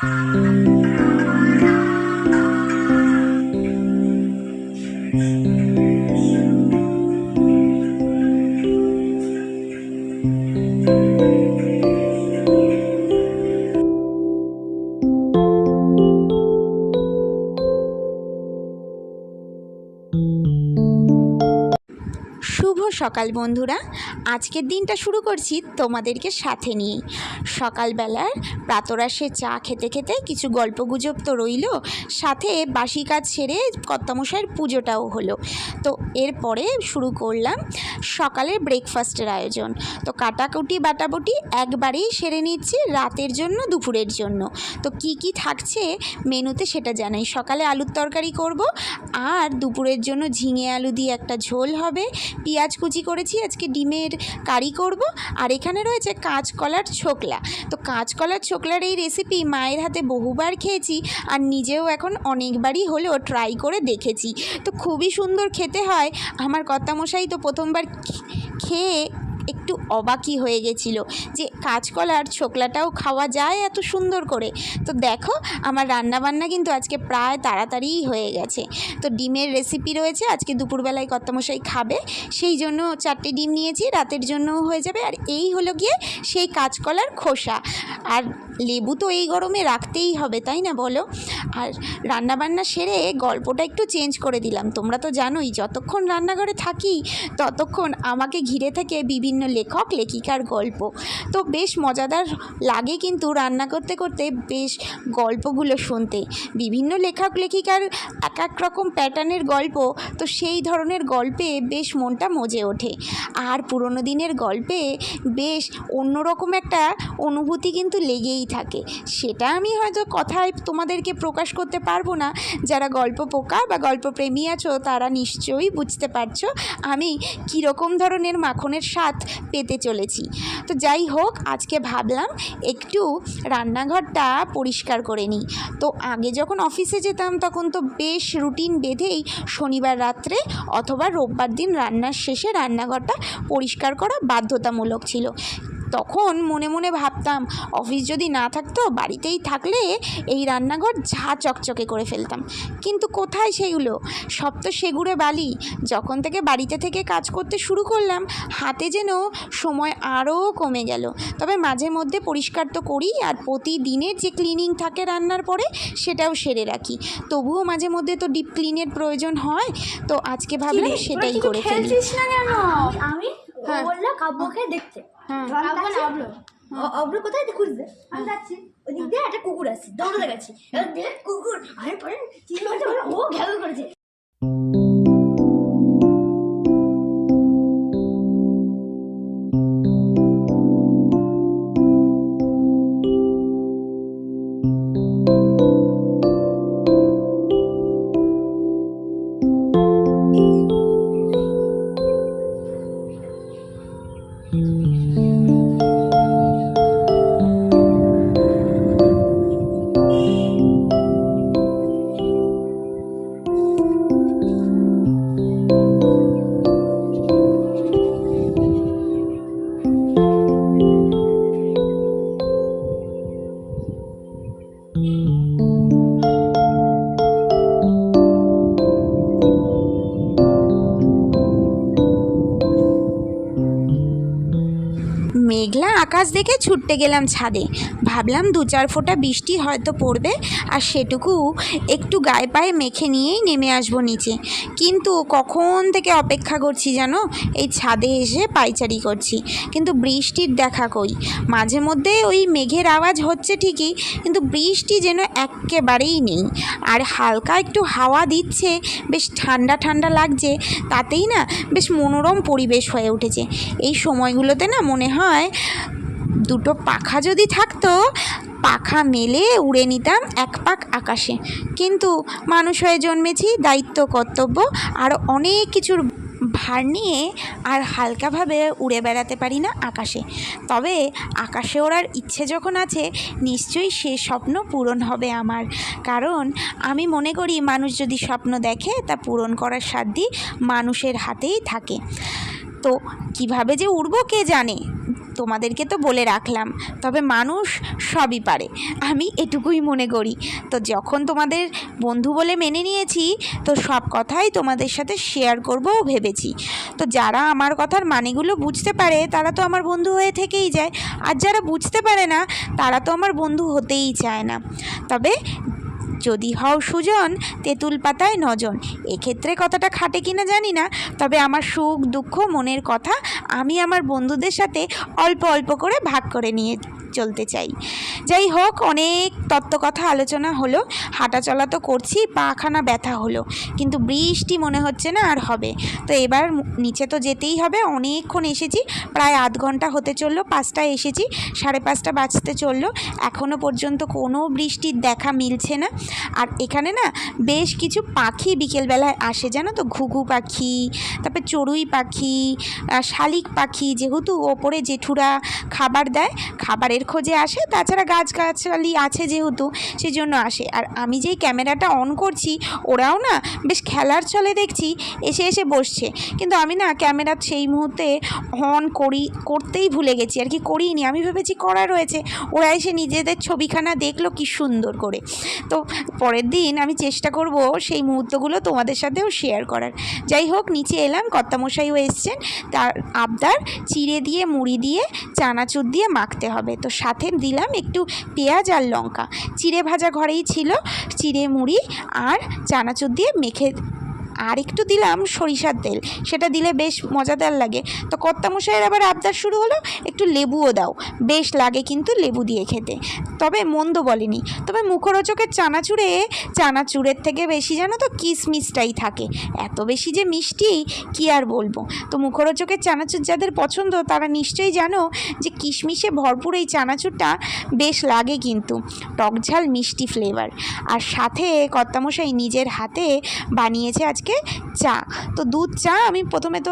Música সকাল বন্ধুরা। আজকের দিনটা শুরু করছি তোমাদেরকে সাথে নিয়েই সকালবেলার প্রাতরাশে চা খেতে খেতে কিছু গল্প গুজব তো রইল, সাথে বাসি কাজ সেরে কর্তামশাইয়ের পুজোটাও হলো। তো এরপরে শুরু করলাম সকালের ব্রেকফাস্টের আয়োজন। তো কাটাকুটি বাটাবুটি একবারেই সেরে নিচ্ছি রাতের জন্য, দুপুরের জন্য। তো কি কি থাকছে মেনুতে সেটা জানাই। সকালে আলুর তরকারি করব, আর দুপুরের জন্য ঝিঙে আলু দিয়ে একটা ঝোল হবে, পেঁয়াজ কুচি করেছি। আজকে ডিমের কারি করব। আর এখানে রয়েছে কাঁচকলার ছোকলা। তো কাঁচকলার ছোকলার এই রেসিপি মায়ের হাতে বহুবার খেয়েছি আর নিজেও এখন অনেকবারই হলেও ট্রাই করে দেখেছি। তো খুবই সুন্দর খেতে হয়। আমার কর্তামশাই তো প্রথমবার খেয়ে একটু অবাকি হয়ে গেছিল যে কাঁচকলার ছোকলাটাও খাওয়া যায় এত সুন্দর করে। তো দেখো, আমার রান্নাবান্না কিন্তু আজকে প্রায় তাড়াতাড়িই হয়ে গেছে। তো ডিমের রেসিপি রয়েছে, আজকে দুপুরবেলায় কর্তামশাই খাবে। সেই জন্য চারটে ডিম নিয়েছি, রাতের জন্যও হয়ে যাবে। আর এই হলো গিয়ে সেই কাঁচকলার খোসা। আর লেবু তো এই গরমে রাখতেই হবে, তাই না বলো? আর রান্নাবান্না সেরে গল্পটা একটু চেঞ্জ করে দিলাম। তোমরা তো জানোই, যতক্ষণ রান্নাঘরে থাকি, ততক্ষণ আমাকে ঘিরে থাকে বিভিন্ন লেখক, লেখিকার গল্প। তো বেশ মজাদার লাগে কিন্তু রান্না করতে করতে বেশ গল্পগুলো শুনতে। বিভিন্ন লেখক, লেখিকার এক এক রকম প্যাটার্নের গল্প, তো সেই ধরনের গল্পে বেশ মনটা মজে ওঠে। আর পুরোনো দিনের গল্পে বেশ অন্যরকম একটা অনুভূতি কিন্তু লেগেই থাকে। সেটা আমি হয়তো কথায় তোমাদেরকে প্রকাশ করতে পারব না। যারা গল্প পোকা বা গল্প প্রেমী আছো, তারা নিশ্চয়ই বুঝতে পারছ আমি কীরকম ধরনের মাখনের স্বাদ পেতে চলেছি। তো যাই হোক, আজকে ভাবলাম একটু রান্নাঘরটা পরিষ্কার করে নিই। তো আগে যখন অফিসে যেতাম, তখন তো বেশ রুটিন বেঁধেই শনিবার রাত্রে অথবা রোববার দিন রান্নার শেষে রান্নাঘরটা পরিষ্কার করা বাধ্যতামূলক ছিল। তখন মনে মনে ভাবতাম অফিস যদি না থাকতো বাড়িতেই থাকলে এই রান্নাঘর ঝা চকচকে করে ফেলতাম। কিন্তু কোথায় সেগুলো সব তো সেগুড়ে বালি। যখন থেকে বাড়িতে থেকে কাজ করতে শুরু করলাম হাতে যেন সময় আরও কমে গেল। তবে মাঝে মধ্যে পরিষ্কার তো করি আর প্রতিদিনের যে ক্লিনিং থাকে রান্নার পরে সেটাও সেরে রাখি। তবুও মাঝে মধ্যে তো ডিপ ক্লিনের প্রয়োজন হয় তো আজকে ভাবলাম সেটাই করে ফেলি। কেন আমি ও হ্যাঁ। বলল কাব্যকে দেখতে। হ্যাঁ অব্র কোথায় খুঁজবে আমি যাচ্ছি। ওদিক দিয়ে একটা কুকুর আছে দৌড়ে গেছি। কুকুর আরে পরে ও ঘেউ করেছে। আকাশ দেখে ছুটতে গেলাম ছাদে। ভাবলাম দু চার ফোঁটা বৃষ্টি হয়তো পড়বে, আর সেটুকু একটু গায়ে পায়ে মেখে নিয়েই নেমে আসব নিচে। কিন্তু কখন থেকে অপেক্ষা করছি জানো? এই ছাদে এসে পাইচারি করছি। কিন্তু বৃষ্টির দেখা কই? মাঝে মধ্যে ওই মেঘের আওয়াজ হচ্ছে ঠিকই, কিন্তু বৃষ্টি যেন একেবারেই নেই। আর হালকা একটু হাওয়া দিচ্ছে, বেশ ঠান্ডা ঠান্ডা লাগছে, তাতেই না বেশ মনোরম পরিবেশ হয়ে উঠেছে। এই সময়গুলোতে না মনে হয় দুটো পাখা যদি থাকতো, পাখা মেলে উড়ে নিতাম এক পাক আকাশে। কিন্তু মানুষ হয়ে জন্মেছি, দায়িত্ব, কর্তব্য আর অনেক কিছুর ভার নিয়ে আর হালকাভাবে উড়ে বেড়াতে পারি না আকাশে। তবে আকাশে ওড়ার ইচ্ছে যখন আছে, নিশ্চয়ই সে স্বপ্ন পূরণ হবে আমার। কারণ আমি মনে করি, মানুষ যদি স্বপ্ন দেখে, তা পূরণ করার সাধ্যই মানুষের হাতেই থাকে। তো কীভাবে যে উড়বো কে জানে? তোমাদেরকে তো বলে রাখলাম, তবে মানুষ সবই পারে। আমি এটুকুই মনে করি। তো যখন তোমাদের বন্ধু বলে মেনে নিয়েছি, তো সব কথাই তোমাদের সাথে শেয়ার করবও ভেবেছি। তো যারা আমার কথার মানেগুলো বুঝতে পারে, তারা তো আমার বন্ধু হয়ে থেকেই যায়। আর যারা বুঝতে পারে না, তারা তো আমার বন্ধু হতেই চায় না। তবে যদি হও সুজন, তেঁতুল পাতায় নজন। এক্ষেত্রে কথাটা খাটে কিনা জানি না, তবে আমার সুখ দুঃখ মনের কথা আমি আমার বন্ধুদের সাথে অল্প অল্প করে ভাগ করে নিয়ে চলতে চাই। যাই হোক, অনেক তত্ত্বকথা আলোচনা হলো। হাঁটা চলা তো করছি, পাখানা ব্যথা হলো। কিন্তু বৃষ্টি মনে হচ্ছে না আর হবে। তো এবার নিচে তো যেতেই হবে। অনেকক্ষণ এসেছি, প্রায় আধ ঘণ্টা হতে চলল, পাঁচটায় এসেছি, সাড়ে পাঁচটা বাজতে চলল। এখনও পর্যন্ত কোনো বৃষ্টির দেখা মিলছে না। আর এখানে না, বেশ কিছু পাখি বিকেলবেলায় আসে, জানো তো? ঘুঘু পাখি, তারপর চড়ুই পাখি শালিক পাখি, যেহেতু ওপরে জেঠুরা খাবার দেয়, খাবারের খোঁজে আসে, তাছাড়া গাছগাছালি আছে যেহেতু সেই জন্য আসে। আর আমি যেই ক্যামেরাটা অন করছি, ওরাও না বেশ খেলার ছলে দেখছি, এসে এসে বসছে। কিন্তু আমি না ক্যামেরা সেই মুহূর্তে অন করি, করতেই ভুলে গেছি। আর কি করিনি, আমি ভেবেছি করা রয়েছে। ওরা এসে নিজেদের ছবিখানা দেখল, কি সুন্দর করে। তো পরের দিন আমি চেষ্টা করব সেই মুহূর্তগুলো তোমাদের সাথেও শেয়ার করার। যাই হোক, নিচে এলাম, কর্তামশাইও এসছেন। তার আবদার, চিড়ে দিয়ে, মুড়ি দিয়ে, চানাচুর দিয়ে মাখতে হবে। তো সাথে দিলাম একটু পেঁয়াজ আর লঙ্কা। চিড়ে ভাজা ঘরেই ছিল, চিড়ে মুড়ি আর চানাচুর দিয়ে মেখে আর একটু দিলাম সরিষার তেল। সেটা দিলে বেশ মজাদার লাগে। তো কর্তামশাইয়ের আবার আবদার শুরু হলো, একটু লেবুও দাও। বেশ লাগে কিন্তু লেবু দিয়ে খেতে। তবে মন্দ বলেনি। তবে মুখরোচকের চানাচুরে, চানাচুরের থেকে বেশি জানো তো কিশমিশটাই থাকে। এত বেশি যে মিষ্টি, কি আর বলব? তো মুখরোচকের চানাচুর যাদের পছন্দ, তারা নিশ্চয়ই জানো যে কিশমিশে ভরপুর এই চানাচুরটা বেশ লাগে কিন্তু। টকঝাল মিষ্টি ফ্লেভার আর সাথে কর্তামশাই নিজের হাতে বানিয়েছে আজকে চা। তো দুধ চা আমি প্রথমে তো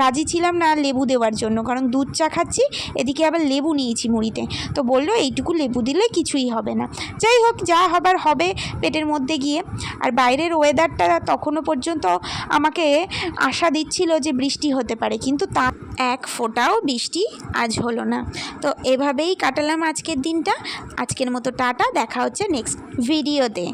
রাজি ছিলাম না লেবু দেওয়ার জন্য, কারণ দুধ চা খাচ্ছি, এদিকে আবার লেবু নিয়েছি মুড়িতে। তো বলল, এইটুকু লেবু দিলে কিছুই হবে না। যাই হোক, যা হবার হবে পেটের মধ্যে গিয়ে। আর বাইরের ওয়েদারটা তখনও পর্যন্ত আমাকে আশা দিচ্ছিল যে বৃষ্টি হতে পারে, কিন্তু তা এক ফোঁটাও বৃষ্টি আজ হলো না। তো এভাবেই কাটালাম আজকের দিনটা। আজকের মতো টাটা, দেখা হচ্ছে নেক্সট ভিডিওতে